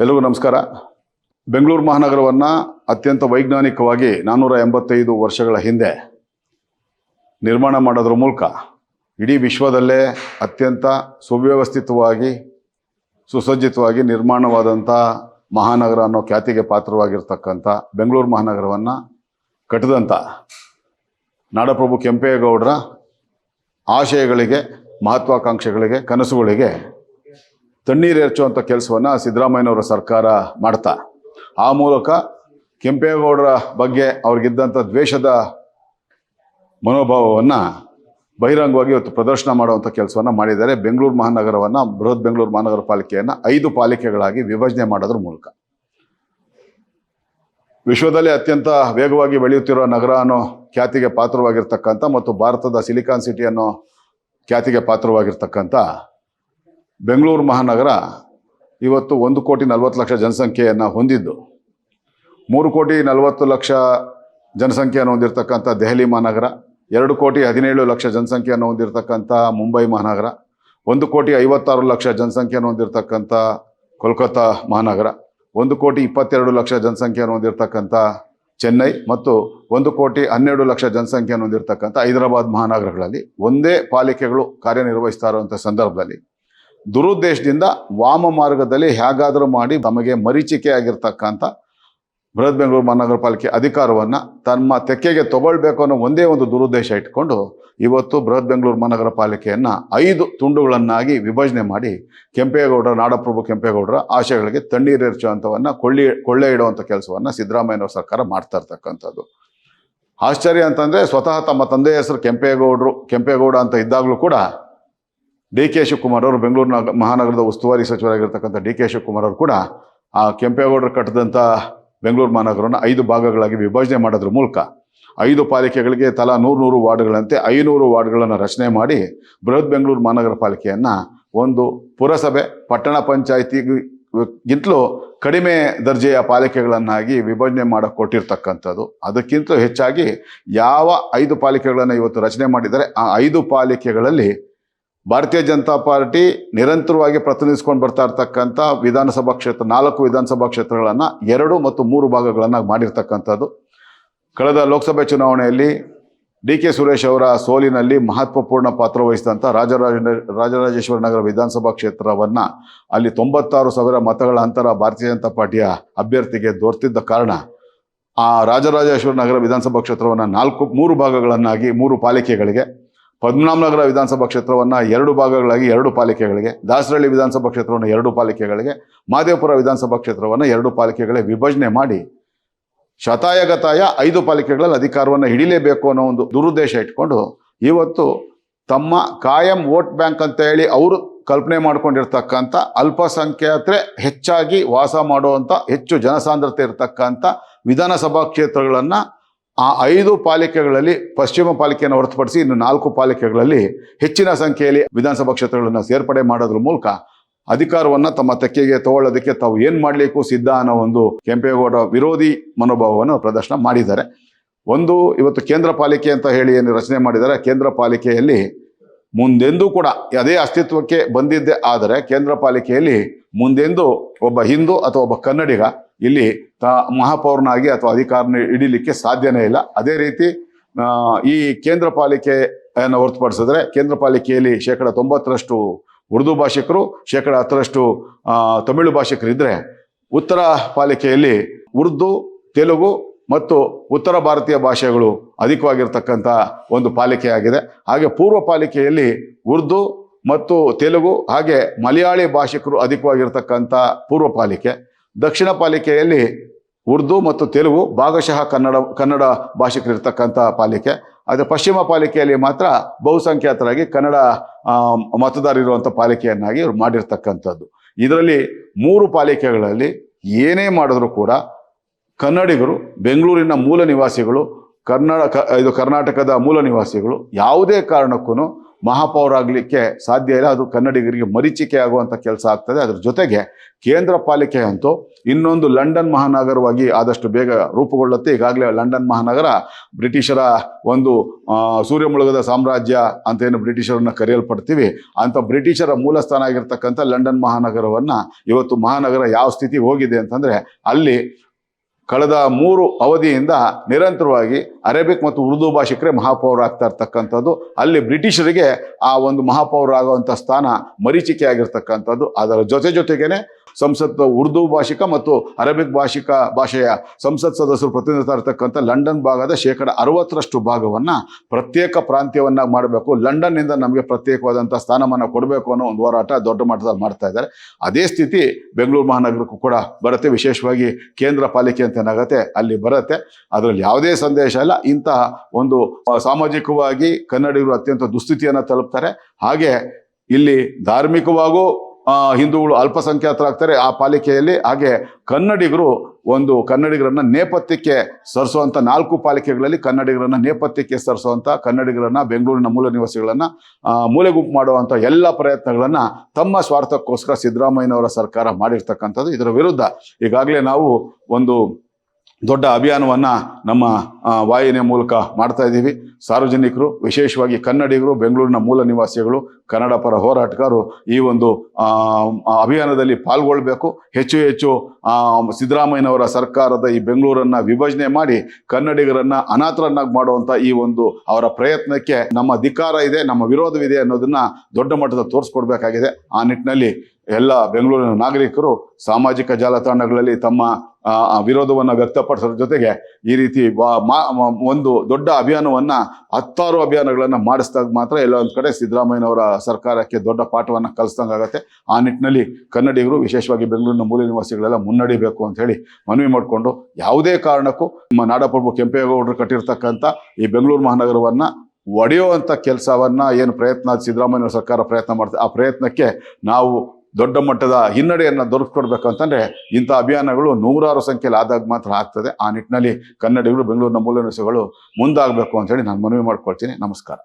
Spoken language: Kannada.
ಎಲ್ಲರಿಗೂ ನಮಸ್ಕಾರ. ಬೆಂಗಳೂರು ಮಹಾನಗರವನ್ನು ಅತ್ಯಂತ ವೈಜ್ಞಾನಿಕವಾಗಿ ನಾನ್ನೂರ ಎಂಬತ್ತೈದು ವರ್ಷಗಳ ಹಿಂದೆ ನಿರ್ಮಾಣ ಮಾಡೋದ್ರ ಮೂಲಕ ಇಡೀ ವಿಶ್ವದಲ್ಲೇ ಅತ್ಯಂತ ಸುವ್ಯವಸ್ಥಿತವಾಗಿ, ಸುಸಜ್ಜಿತವಾಗಿ ನಿರ್ಮಾಣವಾದಂಥ ಮಹಾನಗರ ಅನ್ನೋ ಖ್ಯಾತಿಗೆ ಪಾತ್ರವಾಗಿರ್ತಕ್ಕಂಥ ಬೆಂಗಳೂರು ಮಹಾನಗರವನ್ನು ಕಟ್ಟಿದಂಥ ನಾಡಪ್ರಭು ಕೆಂಪೇಗೌಡರ ಆಶಯಗಳಿಗೆ, ಮಹತ್ವಾಕಾಂಕ್ಷೆಗಳಿಗೆ, ಕನಸುಗಳಿಗೆ ತಣ್ಣೀರೇರ್ಚುವಂಥ ಕೆಲಸವನ್ನು ಸಿದ್ದರಾಮಯ್ಯನವರ ಸರ್ಕಾರ ಮಾಡ್ತಾ. ಆ ಮೂಲಕ ಕೆಂಪೇಗೌಡರ ಬಗ್ಗೆ ಅವ್ರಿಗಿದ್ದಂಥ ದ್ವೇಷದ ಮನೋಭಾವವನ್ನು ಬಹಿರಂಗವಾಗಿ ಇವತ್ತು ಪ್ರದರ್ಶನ ಮಾಡುವಂಥ ಕೆಲಸವನ್ನು ಮಾಡಿದ್ದಾರೆ. ಬೆಂಗಳೂರು ಮಹಾನಗರವನ್ನು, ಬೃಹತ್ ಬೆಂಗಳೂರು ಮಹಾನಗರ ಪಾಲಿಕೆಯನ್ನು ಐದು ಪಾಲಿಕೆಗಳಾಗಿ ವಿಭಜನೆ ಮಾಡೋದ್ರ ಮೂಲಕ. ವಿಶ್ವದಲ್ಲೇ ಅತ್ಯಂತ ವೇಗವಾಗಿ ಬೆಳೆಯುತ್ತಿರುವ ನಗರ ಅನ್ನೋ ಖ್ಯಾತಿಗೆ ಪಾತ್ರವಾಗಿರ್ತಕ್ಕಂಥ ಮತ್ತು ಭಾರತದ ಸಿಲಿಕಾನ್ ಸಿಟಿ ಅನ್ನೋ ಖ್ಯಾತಿಗೆ ಪಾತ್ರವಾಗಿರ್ತಕ್ಕಂಥ ಬೆಂಗಳೂರು ಮಹಾನಗರ ಇವತ್ತು ಒಂದು ಕೋಟಿ ನಲವತ್ತು ಲಕ್ಷ ಜನಸಂಖ್ಯೆಯನ್ನು ಹೊಂದಿದ್ದು. ಮೂರು ಕೋಟಿ ನಲವತ್ತು ಲಕ್ಷ ಜನಸಂಖ್ಯೆಯನ್ನು ಹೊಂದಿರತಕ್ಕಂಥ ದೆಹಲಿ ಮಹಾನಗರ, ಎರಡು ಕೋಟಿ ಹದಿನೇಳು ಲಕ್ಷ ಜನಸಂಖ್ಯೆಯನ್ನು ಹೊಂದಿರತಕ್ಕಂಥ ಮುಂಬೈ ಮಹಾನಗರ, ಒಂದು ಕೋಟಿ ಐವತ್ತಾರು ಲಕ್ಷ ಜನಸಂಖ್ಯೆಯನ್ನು ಹೊಂದಿರತಕ್ಕಂಥ ಕೋಲ್ಕತ್ತಾ ಮಹಾನಗರ, ಒಂದು ಕೋಟಿ ಇಪ್ಪತ್ತೆರಡು ಲಕ್ಷ ಜನಸಂಖ್ಯೆಯನ್ನು ಹೊಂದಿರತಕ್ಕಂಥ ಚೆನ್ನೈ ಮತ್ತು ಒಂದು ಕೋಟಿ ಹನ್ನೆರಡು ಲಕ್ಷ ಜನಸಂಖ್ಯೆಯನ್ನು ಹೊಂದಿರತಕ್ಕಂಥ ಹೈದರಾಬಾದ್ ಮಹಾನಗರಗಳಲ್ಲಿ ಒಂದೇ ಪಾಲಿಕೆಗಳು ಕಾರ್ಯನಿರ್ವಹಿಸ್ತಾ ಇರುವಂಥ ಸಂದರ್ಭದಲ್ಲಿ ದುರುದ್ದೇಶದಿಂದ ವಾಮ ಮಾರ್ಗದಲ್ಲಿ ಹೇಗಾದರೂ ಮಾಡಿ ತಮಗೆ ಮರೀಚಿಕೆ ಆಗಿರ್ತಕ್ಕಂಥ ಬೃಹತ್ ಬೆಂಗಳೂರು ಮಹಾನಗರ ಪಾಲಿಕೆ ಅಧಿಕಾರವನ್ನು ತಮ್ಮ ತೆಕ್ಕೆಗೆ ತಗೊಳ್ಬೇಕು ಅನ್ನೋ ಒಂದೇ ಒಂದು ದುರುದ್ದೇಶ ಇಟ್ಕೊಂಡು ಇವತ್ತು ಬೃಹತ್ ಬೆಂಗಳೂರು ಮಹಾನಗರ ಪಾಲಿಕೆಯನ್ನು ಐದು ತುಂಡುಗಳನ್ನಾಗಿ ವಿಭಜನೆ ಮಾಡಿ ಕೆಂಪೇಗೌಡರ, ನಾಡಪ್ರಭು ಕೆಂಪೇಗೌಡರ ಆಶಯಗಳಿಗೆ ತಣ್ಣೀರೇರ್ಚುವಂಥವನ್ನು ಕೊಳ್ಳಿ, ಕೊಳ್ಳೆ ಇಡುವಂಥ ಕೆಲಸವನ್ನು ಸಿದ್ದರಾಮಯ್ಯನವರ ಸರ್ಕಾರ ಮಾಡ್ತಾ ಇರ್ತಕ್ಕಂಥದ್ದು. ಆಶ್ಚರ್ಯ ಅಂತಂದರೆ ಸ್ವತಃ ತಮ್ಮ ತಂದೆಯ ಹೆಸರು ಕೆಂಪೇಗೌಡರು, ಕೆಂಪೇಗೌಡ ಅಂತ ಇದ್ದಾಗಲೂ ಕೂಡ ಡಿ ಕೆ ಶಿವಕುಮಾರ್ ಅವರು ಬೆಂಗಳೂರು ನಗ ಮಹಾನಗರದ ಉಸ್ತುವಾರಿ ಸಚಿವರಾಗಿರ್ತಕ್ಕಂಥ ಡಿ ಕೆ ಶಿವಕುಮಾರ್ ಅವರು ಕೂಡ ಆ ಕೆಂಪೇಗೌಡರು ಕಟ್ಟಿದಂಥ ಬೆಂಗಳೂರು ಮಹಾನಗರವನ್ನು ಐದು ಭಾಗಗಳಾಗಿ ವಿಭಜನೆ ಮಾಡೋದ್ರ ಮೂಲಕ. ಐದು ಪಾಲಿಕೆಗಳಿಗೆ ತಲಾ ನೂರು ನೂರು ವಾರ್ಡ್ಗಳಂತೆ ಐನೂರು ವಾರ್ಡ್ಗಳನ್ನು ರಚನೆ ಮಾಡಿ ಬೃಹತ್ ಬೆಂಗಳೂರು ಮಹಾನಗರ ಪಾಲಿಕೆಯನ್ನು ಒಂದು ಪುರಸಭೆ, ಪಟ್ಟಣ ಪಂಚಾಯಿತಿಗಿಂತಲೂ ಕಡಿಮೆ ದರ್ಜೆಯ ಪಾಲಿಕೆಗಳನ್ನಾಗಿ ವಿಭಜನೆ ಮಾಡಕ್ಕೆ ಕೊಟ್ಟಿರ್ತಕ್ಕಂಥದ್ದು. ಅದಕ್ಕಿಂತಲೂ ಹೆಚ್ಚಾಗಿ ಯಾವ ಐದು ಪಾಲಿಕೆಗಳನ್ನು ಇವತ್ತು ರಚನೆ ಮಾಡಿದ್ದಾರೆ, ಆ ಐದು ಪಾಲಿಕೆಗಳಲ್ಲಿ ಭಾರತೀಯ ಜನತಾ ಪಾರ್ಟಿ ನಿರಂತರವಾಗಿ ಪ್ರತಿನಿಧಿಸ್ಕೊಂಡು ಬರ್ತಾ ಇರ್ತಕ್ಕಂಥ ವಿಧಾನಸಭಾ ಕ್ಷೇತ್ರ, ನಾಲ್ಕು ವಿಧಾನಸಭಾ ಕ್ಷೇತ್ರಗಳನ್ನು ಎರಡು ಮತ್ತು ಮೂರು ಭಾಗಗಳನ್ನು ಮಾಡಿರ್ತಕ್ಕಂಥದ್ದು. ಕಳೆದ ಲೋಕಸಭೆ ಚುನಾವಣೆಯಲ್ಲಿ ಡಿ ಕೆ ಸುರೇಶ್ ಅವರ ಸೋಲಿನಲ್ಲಿ ಮಹತ್ವಪೂರ್ಣ ಪಾತ್ರ ವಹಿಸಿದಂಥ ರಾಜರಾಜ, ರಾಜರಾಜೇಶ್ವರ ನಗರ ವಿಧಾನಸಭಾ ಕ್ಷೇತ್ರವನ್ನು ಅಲ್ಲಿ ತೊಂಬತ್ತಾರು ಸಾವಿರ ಮತಗಳ ಅಂತರ ಭಾರತೀಯ ಜನತಾ ಪಾರ್ಟಿಯ ಅಭ್ಯರ್ಥಿಗೆ ದೊರೆತಿದ್ದ ಕಾರಣ ಆ ರಾಜರಾಜೇಶ್ವರ ನಗರ ವಿಧಾನಸಭಾ ಕ್ಷೇತ್ರವನ್ನು ನಾಲ್ಕು, ಮೂರು ಭಾಗಗಳನ್ನಾಗಿ, ಮೂರು ಪಾಲಿಕೆಗಳಿಗೆ ಪದ್ಮನಾಭನಗರ ವಿಧಾನಸಭಾ ಕ್ಷೇತ್ರವನ್ನು ಎರಡು ಭಾಗಗಳಾಗಿ, ಎರಡು ಪಾಲಿಕೆಗಳಿಗೆ ದಾಸರಳ್ಳಿ ವಿಧಾನಸಭಾ ಕ್ಷೇತ್ರವನ್ನು ಎರಡು ಪಾಲಿಕೆಗಳಿಗೆ, ಮಾದೇವಪುರ ವಿಧಾನಸಭಾ ಕ್ಷೇತ್ರವನ್ನು ಎರಡು ಪಾಲಿಕೆಗಳೇ ವಿಭಜನೆ ಮಾಡಿ ಶತಾಯಗತಾಯ ಐದು ಪಾಲಿಕೆಗಳಲ್ಲಿ ಅಧಿಕಾರವನ್ನು ಹಿಡಿಲೇಬೇಕು ಅನ್ನೋ ಒಂದು ದುರುದ್ದೇಶ ಇಟ್ಕೊಂಡು ಇವತ್ತು ತಮ್ಮ ಕಾಯಂ ವೋಟ್ ಬ್ಯಾಂಕ್ ಅಂತ ಹೇಳಿ ಅವರು ಕಲ್ಪನೆ ಮಾಡ್ಕೊಂಡಿರ್ತಕ್ಕಂಥ ಅಲ್ಪಸಂಖ್ಯಾತರೆ ಹೆಚ್ಚಾಗಿ ವಾಸ ಮಾಡುವಂಥ, ಹೆಚ್ಚು ಜನಸಾಂದ್ರತೆ ಇರತಕ್ಕಂಥ ವಿಧಾನಸಭಾ ಕ್ಷೇತ್ರಗಳನ್ನು ಆ ಐದು ಪಾಲಿಕೆಗಳಲ್ಲಿ ಪಶ್ಚಿಮ ಪಾಲಿಕೆಯನ್ನು ಹೊರತುಪಡಿಸಿ ಇನ್ನು ನಾಲ್ಕು ಪಾಲಿಕೆಗಳಲ್ಲಿ ಹೆಚ್ಚಿನ ಸಂಖ್ಯೆಯಲ್ಲಿ ವಿಧಾನಸಭಾ ಕ್ಷೇತ್ರಗಳನ್ನು ಸೇರ್ಪಡೆ ಮಾಡೋದ್ರ ಮೂಲಕ ಅಧಿಕಾರವನ್ನು ತಮ್ಮ ತೆಕ್ಕೆಗೆ ತಗೊಳ್ಳೋದಕ್ಕೆ ತಾವು ಏನು ಮಾಡಲಿಕ್ಕೂ ಸಿದ್ಧ ಅನ್ನೋ ಒಂದು ಕೆಂಪೇಗೌಡ ವಿರೋಧಿ ಮನೋಭಾವವನ್ನು ಪ್ರದರ್ಶನ ಮಾಡಿದ್ದಾರೆ. ಒಂದು, ಇವತ್ತು ಕೇಂದ್ರ ಪಾಲಿಕೆ ಅಂತ ಹೇಳಿ ಏನು ರಚನೆ ಮಾಡಿದ್ದಾರೆ. ಕೇಂದ್ರ ಪಾಲಿಕೆಯಲ್ಲಿ ಮುಂದೆಂದೂ ಕೂಡ ಅದೇ ಅಸ್ತಿತ್ವಕ್ಕೆ ಬಂದಿದ್ದೇ ಆದರೆ ಕೇಂದ್ರ ಪಾಲಿಕೆಯಲ್ಲಿ ಮುಂದೆಂದೂ ಒಬ್ಬ ಹಿಂದೂ ಅಥವಾ ಒಬ್ಬ ಕನ್ನಡಿಗ ಇಲ್ಲಿ ತ ಮಹಾಪೌರನಾಗಿ ಅಥವಾ ಅಧಿಕಾರ ಹಿಡಿಲಿಕ್ಕೆ ಸಾಧ್ಯನೇ ಇಲ್ಲ. ಅದೇ ರೀತಿ ಈ ಕೇಂದ್ರ ಪಾಲಿಕೆಯನ್ನು ಹೊರತುಪಡಿಸಿದ್ರೆ ಕೇಂದ್ರ ಪಾಲಿಕೆಯಲ್ಲಿ ಶೇಕಡ ತೊಂಬತ್ತರಷ್ಟು ಉರ್ದು ಭಾಷಿಕರು, ಶೇಕಡ ಹತ್ತರಷ್ಟು ತಮಿಳು ತಮಿಳು ಭಾಷಿಕರಿದ್ದರೆ ಉತ್ತರ ಪಾಲಿಕೆಯಲ್ಲಿ ಉರ್ದು, ತೆಲುಗು ಮತ್ತು ಉತ್ತರ ಭಾರತೀಯ ಭಾಷೆಗಳು ಅಧಿಕವಾಗಿರ್ತಕ್ಕಂಥ ಒಂದು ಪಾಲಿಕೆಯಾಗಿದೆ. ಹಾಗೆ ಪೂರ್ವ ಪಾಲಿಕೆಯಲ್ಲಿ ಉರ್ದು ಮತ್ತು ತೆಲುಗು ಹಾಗೆ ಮಲಯಾಳಿ ಭಾಷಿಕರು ಅಧಿಕವಾಗಿರ್ತಕ್ಕಂಥ ಪೂರ್ವ ಪಾಲಿಕೆ. ದಕ್ಷಿಣ ಪಾಲಿಕೆಯಲ್ಲಿ ಉರ್ದು ಮತ್ತು ತೆಲುಗು ಭಾಗಶಃ ಕನ್ನಡ ಕನ್ನಡ ಭಾಷಿಕರಿರ್ತಕ್ಕಂಥ ಪಾಲಿಕೆ. ಆದರೆ ಪಶ್ಚಿಮ ಪಾಲಿಕೆಯಲ್ಲಿ ಮಾತ್ರ ಬಹುಸಂಖ್ಯಾತರಾಗಿ ಕನ್ನಡ ಮತದಾರ ಮತದಾರರಿರುವಂಥ ಪಾಲಿಕೆಯನ್ನಾಗಿ ಇವರು ಮಾಡಿರ್ತಕ್ಕಂಥದ್ದು. ಇದರಲ್ಲಿ ಮೂರು ಪಾಲಿಕೆಗಳಲ್ಲಿ ಏನೇ ಮಾಡಿದ್ರು ಕೂಡ ಕನ್ನಡಿಗರು, ಬೆಂಗಳೂರಿನ ಮೂಲ ನಿವಾಸಿಗಳು ಕನ್ನಡ ಇದು ಕರ್ನಾಟಕದ ಮೂಲ ನಿವಾಸಿಗಳು ಯಾವುದೇ ಕಾರಣಕ್ಕೂ ಮಹಾಪೌರ ಆಗಲಿಕ್ಕೆ ಸಾಧ್ಯ ಇಲ್ಲ. ಅದು ಕನ್ನಡಿಗರಿಗೆ ಮರೀಚಿಕೆ ಆಗುವಂಥ ಕೆಲಸ ಆಗ್ತದೆ. ಅದ್ರ ಜೊತೆಗೆ ಕೇಂದ್ರ ಪಾಲಿಕೆ ಅಂತೂ ಇನ್ನೊಂದು ಲಂಡನ್ ಮಹಾನಗರವಾಗಿ ಆದಷ್ಟು ಬೇಗ ರೂಪುಗೊಳ್ಳುತ್ತೆ. ಈಗಾಗಲೇ ಲಂಡನ್ ಮಹಾನಗರ ಬ್ರಿಟಿಷರ ಒಂದು ಸೂರ್ಯಮುಳುಗದ ಸೂರ್ಯ ಮುಳುಗದ ಸಾಮ್ರಾಜ್ಯ ಅಂತ ಏನು ಬ್ರಿಟಿಷರನ್ನ ಕರೆಯಲ್ಪಡ್ತೀವಿ. ಅಂತ ಬ್ರಿಟಿಷರ ಮೂಲ ಸ್ಥಾನ ಆಗಿರ್ತಕ್ಕಂಥ ಲಂಡನ್ ಮಹಾನಗರವನ್ನು ಇವತ್ತು ಮಹಾನಗರ ಯಾವ ಸ್ಥಿತಿ ಹೋಗಿದೆ ಅಂತಂದರೆ ಅಲ್ಲಿ ಕಳೆದ ಮೂರು ಅವಧಿಯಿಂದ ನಿರಂತರವಾಗಿ ಅರೇಬಿಕ್ ಮತ್ತು ಉರ್ದು ಭಾಷಿಕರೇ ಮಹಾಪೌರ ಆಗ್ತಾ ಇರ್ತಕ್ಕಂಥದ್ದು. ಅಲ್ಲಿ ಬ್ರಿಟಿಷರಿಗೆ ಆ ಒಂದು ಮಹಾಪೌರ ಆಗುವಂಥ ಸ್ಥಾನ ಮರೀಚಿಕೆ ಆಗಿರ್ತಕ್ಕಂಥದ್ದು ಅದರ ಜೊತೆ ಜೊತೆಗೇನೆ ಸಂಸತ್ ಉರ್ದು ಭಾಷಿಕ ಮತ್ತು ಅರೇಬಿಕ್ ಭಾಷಿಕ ಭಾಷೆಯ ಸಂಸತ್ ಸದಸ್ಯರು ಪ್ರತಿನಿಧಿಸ್ತಾ ಇರತಕ್ಕಂಥ ಲಂಡನ್ ಭಾಗದ ಶೇಕಡ ಅರವತ್ತರಷ್ಟು ಭಾಗವನ್ನು ಪ್ರತ್ಯೇಕ ಪ್ರಾಂತ್ಯವನ್ನಾಗಿ ಮಾಡಬೇಕು. ಲಂಡನ್ನಿಂದ ನಮಗೆ ಪ್ರತ್ಯೇಕವಾದಂಥ ಸ್ಥಾನಮಾನ ಕೊಡಬೇಕು ಅನ್ನೋ ಒಂದು ಹೋರಾಟ ದೊಡ್ಡ ಮಟ್ಟದಲ್ಲಿ ಮಾಡ್ತಾ ಇದ್ದಾರೆ. ಅದೇ ಸ್ಥಿತಿ ಬೆಂಗಳೂರು ಮಹಾನಗರಕ್ಕೂ ಕೂಡ ಬರುತ್ತೆ. ವಿಶೇಷವಾಗಿ ಕೇಂದ್ರ ಪಾಲಿಕೆ ಅಂತ ಏನಾಗತ್ತೆ ಅಲ್ಲಿ ಬರುತ್ತೆ. ಅದರಲ್ಲಿ ಯಾವುದೇ ಸಂದೇಶ ಇಲ್ಲ. ಇಂತಹ ಒಂದು ಸಾಮಾಜಿಕವಾಗಿ ಕನ್ನಡಿಗರು ಅತ್ಯಂತ ದುಸ್ಥಿತಿಯನ್ನು ತಲುಪ್ತಾರೆ. ಹಾಗೆ ಇಲ್ಲಿ ಧಾರ್ಮಿಕವಾಗೂ ಹಿಂದೂಗಳು ಅಲ್ಪಸಂಖ್ಯಾತರಾಗ್ತಾರೆ ಆ ಪಾಲಿಕೆಯಲ್ಲಿ. ಹಾಗೆ ಕನ್ನಡಿಗರು ಒಂದು ಕನ್ನಡಿಗರನ್ನ ನೇಪಥ್ಯಕ್ಕೆ ಸರಿಸುವಂಥ ನಾಲ್ಕು ಪಾಲಿಕೆಗಳಲ್ಲಿ ಕನ್ನಡಿಗರನ್ನ ನೇಪಥ್ಯಕ್ಕೆ ಸರಿಸುವಂಥ ಕನ್ನಡಿಗರನ್ನ ಬೆಂಗಳೂರಿನ ಮೂಲ ನಿವಾಸಿಗಳನ್ನು ಮೂಲೆ ಗುಂಪು ಮಾಡುವಂಥ ಎಲ್ಲ ಪ್ರಯತ್ನಗಳನ್ನ ತಮ್ಮ ಸ್ವಾರ್ಥಕ್ಕೋಸ್ಕರ ಸಿದ್ದರಾಮಯ್ಯನವರ ಸರ್ಕಾರ ಮಾಡಿರ್ತಕ್ಕಂಥದ್ದು. ಇದರ ವಿರುದ್ಧ ಈಗಾಗಲೇ ನಾವು ಒಂದು ದೊಡ್ಡ ಅಭಿಯಾನವನ್ನ ನಮ್ಮ ವಾಹಿನಿಯ ಮೂಲಕ ಮಾಡ್ತಾ ಇದ್ದೀವಿ. ಸಾರ್ವಜನಿಕರು, ವಿಶೇಷವಾಗಿ ಕನ್ನಡಿಗರು, ಬೆಂಗಳೂರಿನ ಮೂಲ ನಿವಾಸಿಗಳು, ಕನ್ನಡ ಪರ ಹೋರಾಟಗಾರರು ಈ ಒಂದು ಅಭಿಯಾನದಲ್ಲಿ ಪಾಲ್ಗೊಳ್ಬೇಕು. ಹೆಚ್ಚು ಹೆಚ್ಚು ಸಿದ್ದರಾಮಯ್ಯನವರ ಸರ್ಕಾರದ ಈ ಬೆಂಗಳೂರನ್ನು ವಿಭಜನೆ ಮಾಡಿ ಕನ್ನಡಿಗರನ್ನು ಅನಾಥರನ್ನಾಗಿ ಮಾಡುವಂಥ ಈ ಒಂದು ಅವರ ಪ್ರಯತ್ನಕ್ಕೆ ನಮ್ಮ ಅಧಿಕಾರ ಇದೆ, ನಮ್ಮ ವಿರೋಧವಿದೆ ಅನ್ನೋದನ್ನು ದೊಡ್ಡ ಮಟ್ಟದ ತೋರಿಸ್ಕೊಡ್ಬೇಕಾಗಿದೆ. ಆ ನಿಟ್ಟಿನಲ್ಲಿ ಎಲ್ಲ ಬೆಂಗಳೂರಿನ ನಾಗರಿಕರು ಸಾಮಾಜಿಕ ಜಾಲತಾಣಗಳಲ್ಲಿ ತಮ್ಮ ವಿರೋಧವನ್ನ ವ್ಯಕ್ತಪಡಿಸೋದ್ರ ಜೊತೆಗೆ ಈ ರೀತಿ ಒಂದು ದೊಡ್ಡ ಅಭಿಯಾನವನ್ನ ಹತ್ತಾರು ಅಭಿಯಾನಗಳನ್ನು ಮಾಡಿಸಿದಾಗ ಮಾತ್ರ ಎಲ್ಲ ಒಂದ್ ಕಡೆ ಸಿದ್ದರಾಮಯ್ಯನವರ ಸರ್ಕಾರಕ್ಕೆ ದೊಡ್ಡ ಪಾಠವನ್ನು ಕಲಿಸ್ದಂಗಾಗತ್ತೆ. ಆ ನಿಟ್ಟಿನಲ್ಲಿ ಕನ್ನಡಿಗರು, ವಿಶೇಷವಾಗಿ ಬೆಂಗಳೂರಿನ ಮೂಲ ನಿವಾಸಿಗಳೆಲ್ಲ ಮುನ್ನಡಿಬೇಕು ಅಂತ ಹೇಳಿ ಮನವಿ ಮಾಡಿಕೊಂಡು ಯಾವುದೇ ಕಾರಣಕ್ಕೂ ನಮ್ಮ ನಾಡಪ್ರಭು ಕೆಂಪೇಗೌಡರು ಕಟ್ಟಿರ್ತಕ್ಕಂಥ ಈ ಬೆಂಗಳೂರು ಮಹಾನಗರವನ್ನ ಒಡೆಯುವಂಥ ಕೆಲಸವನ್ನು ಏನು ಪ್ರಯತ್ನ ಸಿದ್ದರಾಮಯ್ಯ ಸರ್ಕಾರ ಪ್ರಯತ್ನ ಮಾಡ್ತಾರೆ ಆ ಪ್ರಯತ್ನಕ್ಕೆ ನಾವು ದೊಡ್ಡ ಮಟ್ಟದ ಹಿನ್ನಡೆಯನ್ನು ದೊರಕಿಕೊಡ್ಬೇಕಂತಂದ್ರೆ ಇಂಥ ಅಭಿಯಾನಗಳು ನೂರಾರು ಸಂಖ್ಯೆಯಲ್ಲಿ ಆದಾಗ ಮಾತ್ರ ಆಗ್ತದೆ. ಆ ನಿಟ್ಟಿನಲ್ಲಿ ಕನ್ನಡಿಗರು, ಬೆಂಗಳೂರಿನ ಮೂಲ ನಿವಾಸಿಗಳು ಮುಂದಾಗಬೇಕು ಅಂತೇಳಿ ನಾನು ಮನವಿ ಮಾಡ್ಕೊಳ್ತೀನಿ. ನಮಸ್ಕಾರ.